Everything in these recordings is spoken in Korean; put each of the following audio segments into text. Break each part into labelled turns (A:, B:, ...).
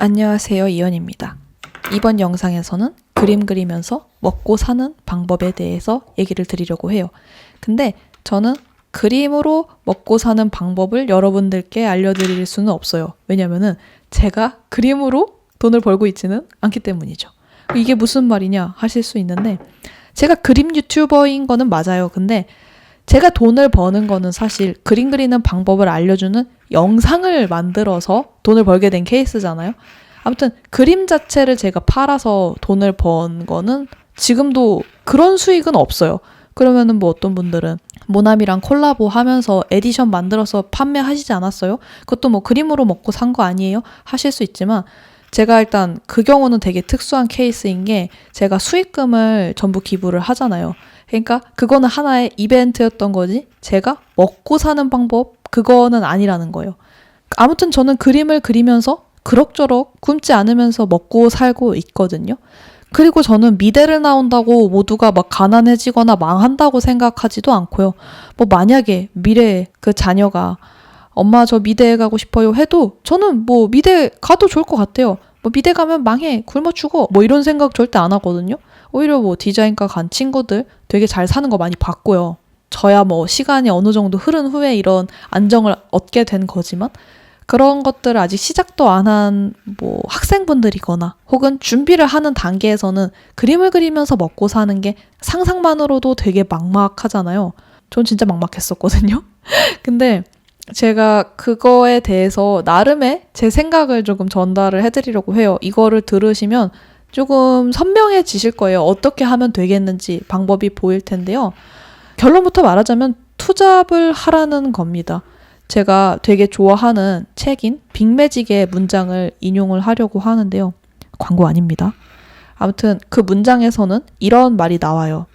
A: 안녕하세요. 이연입니다. 이번 영상에서는 그림 그리면서 먹고 사는 방법에 대해서 얘기를 드리려고 해요. 근데 저는 그림으로 먹고 사는 방법을 여러분들께 알려드릴 수는 없어요. 왜냐면은 제가 그림으로 돈을 벌고 있지는 않기 때문이죠. 이게 무슨 말이냐 하실 수 있는데 제가 그림 유튜버인 거는 맞아요. 근데 제가 돈을 버는 거는 사실 그림 그리는 방법을 알려주는 영상을 만들어서 돈을 벌게 된 케이스잖아요. 아무튼 그림 자체를 제가 팔아서 돈을 번 거는 지금도 그런 수익은 없어요. 그러면은 뭐 어떤 분들은 모나미랑 콜라보 하면서 에디션 만들어서 판매하시지 않았어요? 그것도 뭐 그림으로 먹고 산 거 아니에요? 하실 수 있지만 제가 일단 그 경우는 되게 특수한 케이스인 게 제가 수익금을 전부 기부를 하잖아요. 그러니까 그거는 하나의 이벤트였던 거지 제가 먹고 사는 방법 그거는 아니라는 거예요. 아무튼 저는 그림을 그리면서 그럭저럭 굶지 않으면서 먹고 살고 있거든요. 그리고 저는 미대를 나온다고 모두가 막 가난해지거나 망한다고 생각하지도 않고요. 뭐 만약에 미래에 그 자녀가 엄마 저 미대에 가고 싶어요 해도 저는 뭐 미대 가도 좋을 것 같아요. 뭐 미대 가면 망해 굶어 죽어 뭐 이런 생각 절대 안 하거든요. 오히려 뭐 디자인과 간 친구들 되게 잘 사는 거 많이 봤고요. 저야 뭐 시간이 어느 정도 흐른 후에 이런 안정을 얻게 된 거지만 그런 것들을 아직 시작도 안 한 뭐 학생분들이거나 혹은 준비를 하는 단계에서는 그림을 그리면서 먹고 사는 게 상상만으로도 되게 막막하잖아요. 전 진짜 막막했었거든요. 근데 제가 그거에 대해서 나름의 제 생각을 조금 전달을 해드리려고 해요. 이거를 들으시면 조금 선명해지실 거예요. 어떻게 하면 되겠는지 방법이 보일 텐데요. 결론부터 말하자면 투잡을 하라는 겁니다. 제가 되게 좋아하는 책인 빅매직의 문장을 인용을 하려고 하는데요. 광고 아닙니다. 아무튼 그 문장에서는 이런 말이 나와요.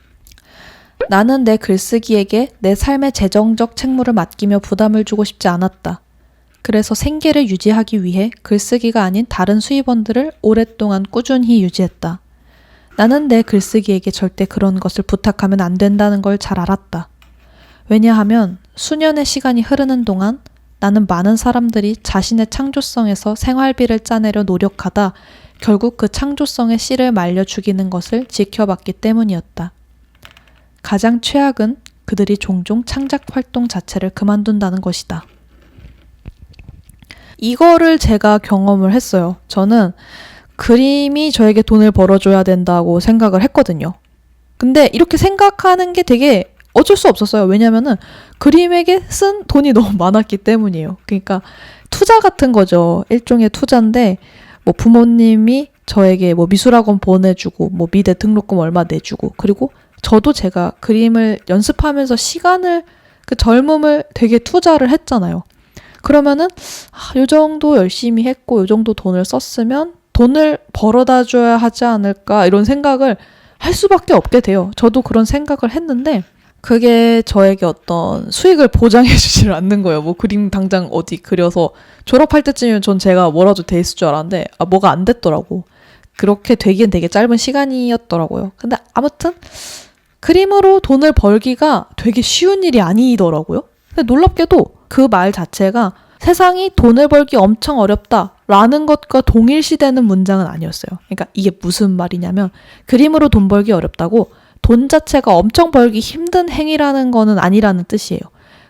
A: 나는 내 글쓰기에게 내 삶의 재정적 책무를 맡기며 부담을 주고 싶지 않았다. 그래서 생계를 유지하기 위해 글쓰기가 아닌 다른 수입원들을 오랫동안 꾸준히 유지했다. 나는 내 글쓰기에게 절대 그런 것을 부탁하면 안 된다는 걸 잘 알았다. 왜냐하면 수년의 시간이 흐르는 동안 나는 많은 사람들이 자신의 창조성에서 생활비를 짜내려 노력하다 결국 그 창조성의 씨를 말려 죽이는 것을 지켜봤기 때문이었다. 가장 최악은 그들이 종종 창작 활동 자체를 그만둔다는 것이다. 이거를 제가 경험을 했어요. 저는 그림이 저에게 돈을 벌어줘야 된다고 생각을 했거든요. 근데 이렇게 생각하는 게 되게 어쩔 수 없었어요. 왜냐면은 그림에게 쓴 돈이 너무 많았기 때문이에요. 그러니까 투자 같은 거죠. 일종의 투자인데 뭐 부모님이 저에게 뭐 미술학원 보내주고 뭐 미대 등록금 얼마 내주고 그리고 저도 제가 그림을 연습하면서 시간을 그 젊음을 되게 투자를 했잖아요. 그러면은 아, 요 정도 열심히 했고 요 정도 돈을 썼으면 돈을 벌어다 줘야 하지 않을까 이런 생각을 할 수밖에 없게 돼요. 저도 그런 생각을 했는데 그게 저에게 어떤 수익을 보장해 주지를 않는 거예요. 뭐 그림 당장 어디 그려서 졸업할 때쯤이면 전 제가 뭐라도 돼 있을 줄 알았는데 아 뭐가 안 됐더라고. 그렇게 되기엔 되게 짧은 시간이었더라고요. 근데 아무튼 그림으로 돈을 벌기가 되게 쉬운 일이 아니더라고요. 근데 놀랍게도 그 말 자체가 세상이 돈을 벌기 엄청 어렵다 라는 것과 동일시되는 문장은 아니었어요. 그러니까 이게 무슨 말이냐면 그림으로 돈 벌기 어렵다고 돈 자체가 엄청 벌기 힘든 행위라는 거는 아니라는 뜻이에요.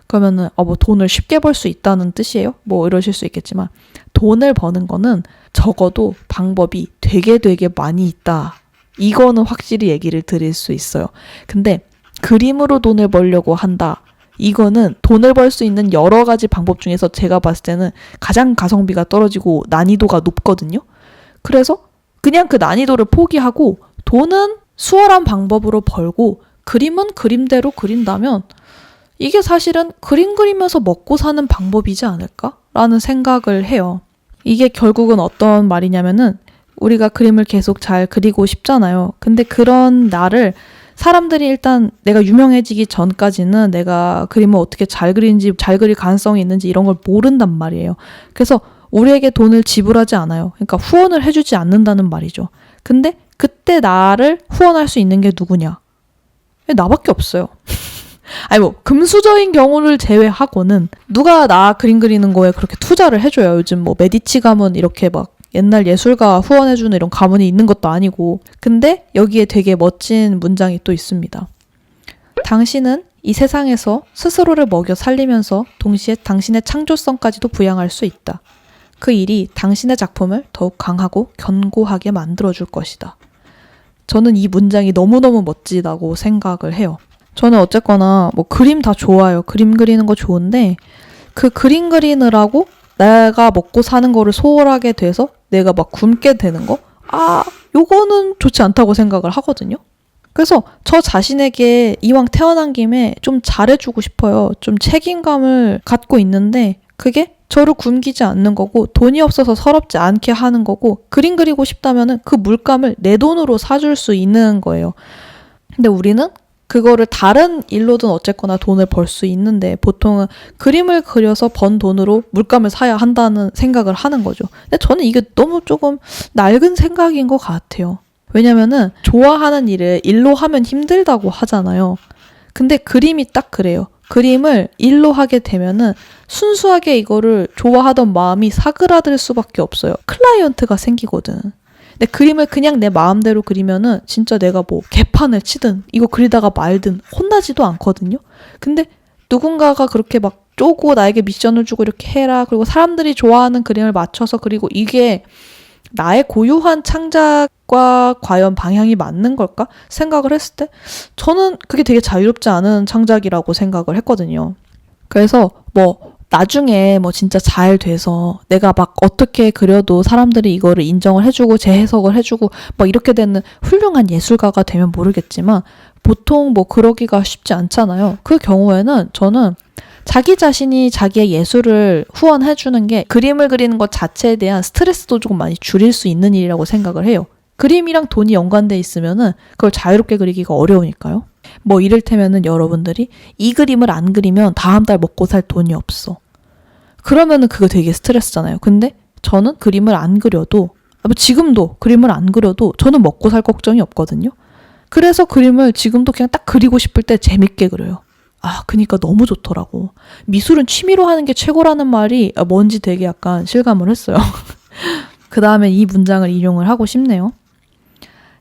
A: 그러면은 어 뭐 돈을 쉽게 벌 수 있다는 뜻이에요? 뭐 이러실 수 있겠지만 돈을 버는 거는 적어도 방법이 되게 되게 많이 있다. 이거는 확실히 얘기를 드릴 수 있어요. 근데 그림으로 돈을 벌려고 한다. 이거는 돈을 벌 수 있는 여러 가지 방법 중에서 제가 봤을 때는 가장 가성비가 떨어지고 난이도가 높거든요. 그래서 그냥 그 난이도를 포기하고 돈은 수월한 방법으로 벌고 그림은 그림대로 그린다면 이게 사실은 그림 그리면서 먹고 사는 방법이지 않을까라는 생각을 해요. 이게 결국은 어떤 말이냐면은 우리가 그림을 계속 잘 그리고 싶잖아요. 근데 그런 나를 사람들이 일단 내가 유명해지기 전까지는 내가 그림을 어떻게 잘 그리는지 잘 그릴 가능성이 있는지 이런 걸 모른단 말이에요. 그래서 우리에게 돈을 지불하지 않아요. 그러니까 후원을 해주지 않는다는 말이죠. 근데 그때 나를 후원할 수 있는 게 누구냐? 나밖에 없어요. 아니 뭐 금수저인 경우를 제외하고는 누가 나 그림 그리는 거에 그렇게 투자를 해줘요. 요즘 뭐 메디치 가문 이렇게 막 옛날 예술가 후원해주는 이런 가문이 있는 것도 아니고. 근데 여기에 되게 멋진 문장이 또 있습니다. 당신은 이 세상에서 스스로를 먹여 살리면서 동시에 당신의 창조성까지도 부양할 수 있다. 그 일이 당신의 작품을 더욱 강하고 견고하게 만들어줄 것이다. 저는 이 문장이 너무너무 멋지다고 생각을 해요. 저는 어쨌거나 뭐 그림 다 좋아요. 그림 그리는 거 좋은데 그 그림 그리느라고 내가 먹고 사는 거를 소홀하게 돼서 내가 막 굶게 되는 거? 아, 요거는 좋지 않다고 생각을 하거든요. 그래서 저 자신에게 이왕 태어난 김에 좀 잘해주고 싶어요. 좀 책임감을 갖고 있는데 그게 저를 굶기지 않는 거고 돈이 없어서 서럽지 않게 하는 거고 그림 그리고 싶다면은 그 물감을 내 돈으로 사줄 수 있는 거예요. 근데 우리는 그거를 다른 일로든 어쨌거나 돈을 벌 수 있는데 보통은 그림을 그려서 번 돈으로 물감을 사야 한다는 생각을 하는 거죠. 근데 저는 이게 너무 조금 낡은 생각인 것 같아요. 왜냐면은 좋아하는 일을 일로 하면 힘들다고 하잖아요. 근데 그림이 딱 그래요. 그림을 일로 하게 되면은 순수하게 이거를 좋아하던 마음이 사그라들 수밖에 없어요. 클라이언트가 생기거든. 근데 그림을 그냥 내 마음대로 그리면은 진짜 내가 뭐 개판을 치든 이거 그리다가 말든 혼나지도 않거든요. 근데 누군가가 그렇게 막 쪼고 나에게 미션을 주고 이렇게 해라. 그리고 사람들이 좋아하는 그림을 맞춰서 그리고 이게 나의 고유한 창작과 과연 방향이 맞는 걸까 생각을 했을 때 저는 그게 되게 자유롭지 않은 창작이라고 생각을 했거든요. 그래서 뭐 나중에 뭐 진짜 잘 돼서 내가 막 어떻게 그려도 사람들이 이거를 인정을 해주고 재해석을 해주고 막 이렇게 되는 훌륭한 예술가가 되면 모르겠지만 보통 뭐 그러기가 쉽지 않잖아요. 그 경우에는 저는 자기 자신이 자기의 예술을 후원해주는 게 그림을 그리는 것 자체에 대한 스트레스도 조금 많이 줄일 수 있는 일이라고 생각을 해요. 그림이랑 돈이 연관돼 있으면은 그걸 자유롭게 그리기가 어려우니까요. 뭐 이를테면은 여러분들이 이 그림을 안 그리면 다음 달 먹고 살 돈이 없어. 그러면은 그거 되게 스트레스잖아요. 근데 저는 그림을 안 그려도 아, 뭐 지금도 그림을 안 그려도 저는 먹고 살 걱정이 없거든요. 그래서 그림을 지금도 그냥 딱 그리고 싶을 때 재밌게 그려요. 아, 그니까 너무 좋더라고. 미술은 취미로 하는 게 최고라는 말이 뭔지 되게 약간 실감을 했어요. 그 다음에 이 문장을 인용을 하고 싶네요.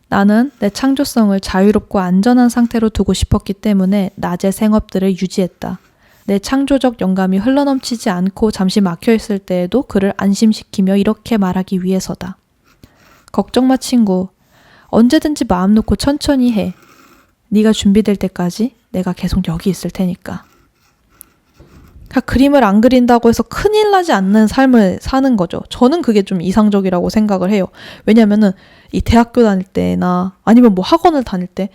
A: 나는 내 창조성을 자유롭고 안전한 상태로 두고 싶었기 때문에 낮의 생업들을 유지했다. 내 창조적 영감이 흘러넘치지 않고 잠시 막혀 있을 때에도 그를 안심시키며 이렇게 말하기 위해서다. 걱정 마 친구. 언제든지 마음 놓고 천천히 해. 네가 준비될 때까지 내가 계속 여기 있을 테니까. 그러니까 그림을 안 그린다고 해서 큰일 나지 않는 삶을 사는 거죠. 저는 그게 좀 이상적이라고 생각을 해요. 왜냐면은 이 대학교 다닐 때나 아니면 뭐 학원을 다닐 때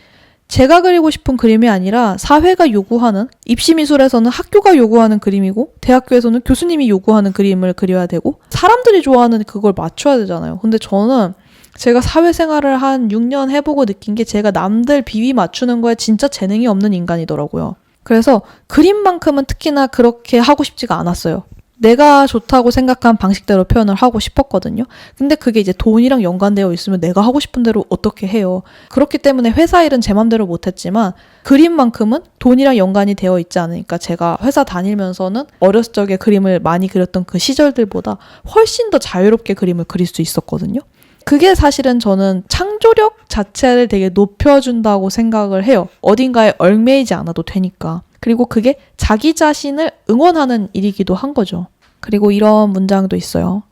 A: 제가 그리고 싶은 그림이 아니라 사회가 요구하는 입시미술에서는 학교가 요구하는 그림이고 대학교에서는 교수님이 요구하는 그림을 그려야 되고 사람들이 좋아하는 그걸 맞춰야 되잖아요. 근데 저는 제가 사회생활을 한 6년 해보고 느낀 게 제가 남들 비위 맞추는 거에 진짜 재능이 없는 인간이더라고요. 그래서 그림만큼은 특히나 그렇게 하고 싶지가 않았어요. 내가 좋다고 생각한 방식대로 표현을 하고 싶었거든요. 근데 그게 이제 돈이랑 연관되어 있으면 내가 하고 싶은 대로 어떻게 해요. 그렇기 때문에 회사 일은 제 맘대로 못했지만 그림만큼은 돈이랑 연관이 되어 있지 않으니까 제가 회사 다니면서는 어렸을 적에 그림을 많이 그렸던 그 시절들보다 훨씬 더 자유롭게 그림을 그릴 수 있었거든요. 그게 사실은 저는 창조력 자체를 되게 높여준다고 생각을 해요. 어딘가에 얽매이지 않아도 되니까. 그리고 그게 자기 자신을 응원하는 일이기도 한 거죠. 그리고 이런 문장도 있어요.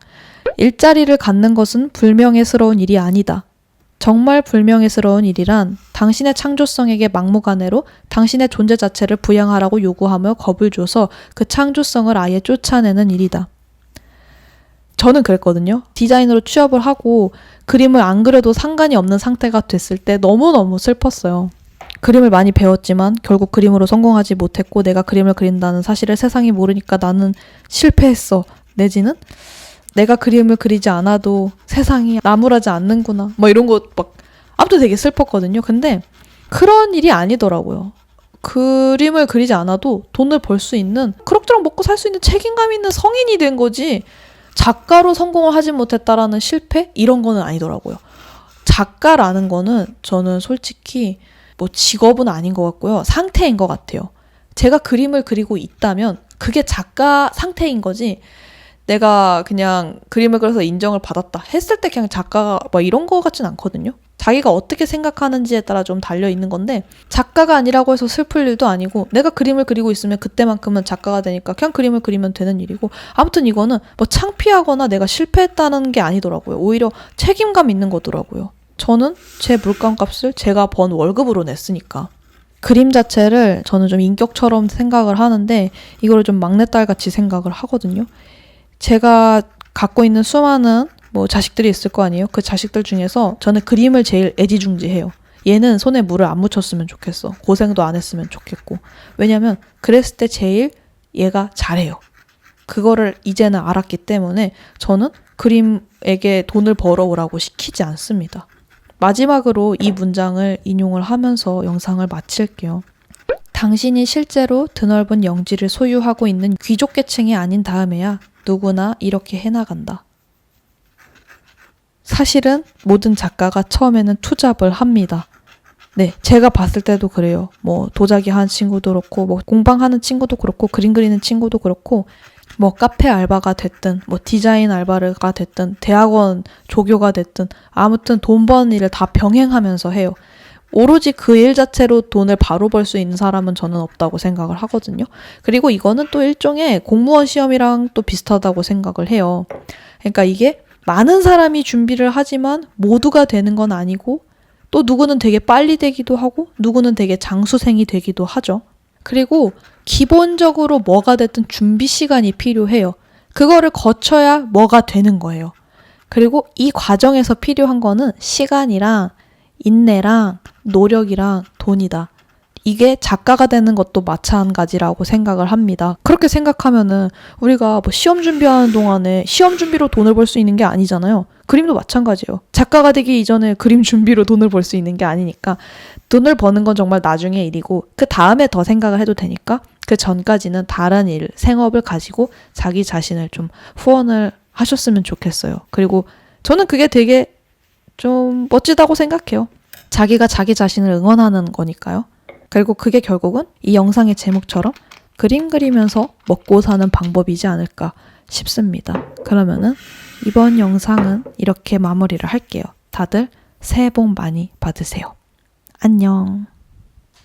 A: 일자리를 갖는 것은 불명예스러운 일이 아니다. 정말 불명예스러운 일이란 당신의 창조성에게 막무가내로 당신의 존재 자체를 부양하라고 요구하며 겁을 줘서 그 창조성을 아예 쫓아내는 일이다. 저는 그랬거든요. 디자이너로 취업을 하고 그림을 안 그려도 상관이 없는 상태가 됐을 때 너무너무 슬펐어요. 그림을 많이 배웠지만 결국 그림으로 성공하지 못했고 내가 그림을 그린다는 사실을 세상이 모르니까 나는 실패했어. 내지는 내가 그림을 그리지 않아도 세상이 나무라지 않는구나. 뭐 이런 거막 아무튼 되게 슬펐거든요. 근데 그런 일이 아니더라고요. 그림을 그리지 않아도 돈을 벌 수 있는 그럭저럭 먹고 살 수 있는 책임감 있는 성인이 된 거지. 작가로 성공을 하지 못했다라는 실패? 이런 거는 아니더라고요. 작가라는 거는 저는 솔직히 뭐 직업은 아닌 것 같고요. 상태인 것 같아요. 제가 그림을 그리고 있다면 그게 작가 상태인 거지. 내가 그냥 그림을 그려서 인정을 받았다 했을 때 그냥 작가가 뭐 이런 거 같진 않거든요. 자기가 어떻게 생각하는지에 따라 좀 달려 있는 건데 작가가 아니라고 해서 슬플 일도 아니고 내가 그림을 그리고 있으면 그때만큼은 작가가 되니까 그냥 그림을 그리면 되는 일이고 아무튼 이거는 뭐 창피하거나 내가 실패했다는 게 아니더라고요. 오히려 책임감 있는 거더라고요. 저는 제 물감값을 제가 번 월급으로 냈으니까. 그림 자체를 저는 좀 인격처럼 생각을 하는데 이거를 좀 막내딸 같이 생각을 하거든요. 제가 갖고 있는 수많은 뭐 자식들이 있을 거 아니에요. 그 자식들 중에서 저는 그림을 제일 애지중지해요. 얘는 손에 물을 안 묻혔으면 좋겠어. 고생도 안 했으면 좋겠고. 왜냐면 그랬을 때 제일 얘가 잘해요. 그거를 이제는 알았기 때문에 저는 그림에게 돈을 벌어오라고 시키지 않습니다. 마지막으로 이 문장을 인용을 하면서 영상을 마칠게요. 당신이 실제로 드넓은 영지를 소유하고 있는 귀족 계층이 아닌 다음에야 누구나 이렇게 해나간다. 사실은 모든 작가가 처음에는 투잡을 합니다. 네, 제가 봤을 때도 그래요. 뭐 도자기 하는 친구도 그렇고, 뭐 공방하는 친구도 그렇고, 그림 그리는 친구도 그렇고, 뭐 카페 알바가 됐든, 뭐 디자인 알바가 됐든, 대학원 조교가 됐든, 아무튼 돈 버는 일을 다 병행하면서 해요. 오로지 그 일 자체로 돈을 바로 벌 수 있는 사람은 저는 없다고 생각을 하거든요. 그리고 이거는 또 일종의 공무원 시험이랑 또 비슷하다고 생각을 해요. 그러니까 이게 많은 사람이 준비를 하지만 모두가 되는 건 아니고 또 누구는 되게 빨리 되기도 하고 누구는 되게 장수생이 되기도 하죠. 그리고 기본적으로 뭐가 됐든 준비 시간이 필요해요. 그거를 거쳐야 뭐가 되는 거예요. 그리고 이 과정에서 필요한 거는 시간이랑 인내랑 노력이랑 돈이다. 이게 작가가 되는 것도 마찬가지라고 생각을 합니다. 그렇게 생각하면은 우리가 뭐 시험 준비하는 동안에 시험 준비로 돈을 벌 수 있는 게 아니잖아요. 그림도 마찬가지예요. 작가가 되기 이전에 그림 준비로 돈을 벌 수 있는 게 아니니까 돈을 버는 건 정말 나중의 일이고 그 다음에 더 생각을 해도 되니까 그 전까지는 다른 일, 생업을 가지고 자기 자신을 좀 후원을 하셨으면 좋겠어요. 그리고 저는 그게 되게 좀 멋지다고 생각해요. 자기가 자기 자신을 응원하는 거니까요. 그리고 그게 결국은 이 영상의 제목처럼 그림 그리면서 먹고 사는 방법이지 않을까 싶습니다. 그러면은 이번 영상은 이렇게 마무리를 할게요. 다들 새해 복 많이 받으세요. 안녕.